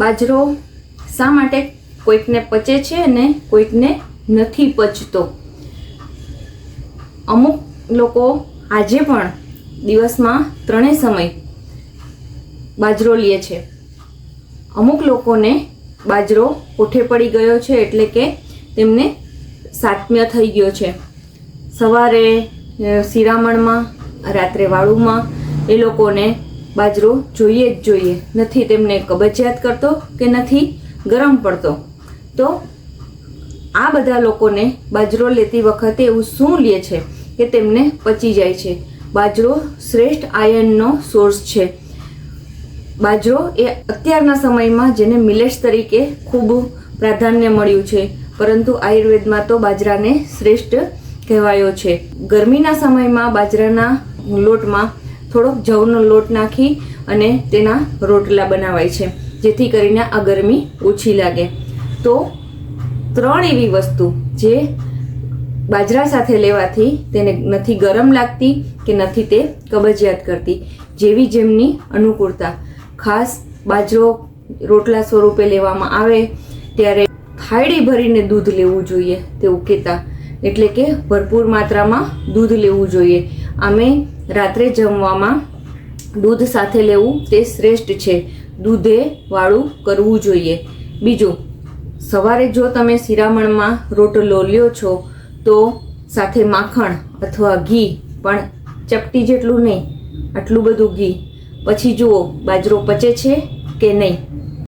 બાજરો શા માટે કોઈકને પચે છે અને કોઈકને નથી પચતો? અમુક લોકો આજે પણ દિવસમાં ત્રણેય સમય બાજરો લે છે. અમુક લોકોને બાજરો કોઠે પડી ગયો છે એટલે કે તેમને સાતમ્ય થઈ ગયો છે. સવારે શિરામણમાં, રાત્રે વાળુમાં એ લોકોને બાજરો જોઈએ જ જોઈએ. નથી તેમને કબજિયાત કરતો કે નથી? ગરમ પડતો. તો આ બધા લોકોને બાજરો લેતી વખતે એવું શું લે છે કે તેમને પચી જાય છે? બાજરો શ્રેષ્ઠ આયર્નનો સોર્સ છે. બાજરો એ અત્યારના સમયમાં જેને મિલેટ્સ તરીકે ખૂબ પ્રાધાન્ય મળ્યું છે. પરંતુ આયુર્વેદમાં તો બાજરાને શ્રેષ્ઠ કહેવાયો છે. ગરમીના સમયમાં બાજરાના લોટમાં થોડોક જવનો લોટ નાખી અને તેના રોટલા બનાવાય છે, જેથી કરીને આ ગરમી ઓછી લાગે. તો ત્રણ એવી વસ્તુ જે બાજરા સાથે લેવાથી તેને નથી ગરમ લાગતી કે નથી તે કબજિયાત કરતી, જેવી જેમની અનુકૂળતા. ખાસ બાજરો રોટલા સ્વરૂપે લેવામાં આવે ત્યારે થાળી ભરીને દૂધ લેવું જોઈએ, તેવું કહેતા. એટલે કે ભરપૂર માત્રામાં દૂધ લેવું જોઈએ. આમે રાત્રે જમવામાં દૂધ સાથે લેવું તે શ્રેષ્ઠ છે. દૂધે વાળું કરવું જોઈએ. બીજું, સવારે જો તમે શિરામણમાં રોટલો લ્યો છો, તો સાથે માખણ અથવા ઘી પણ ચપટી જેટલું નહીં, આટલું બધું ઘી. પછી જુઓ, બાજરો પચે છે કે નહીં?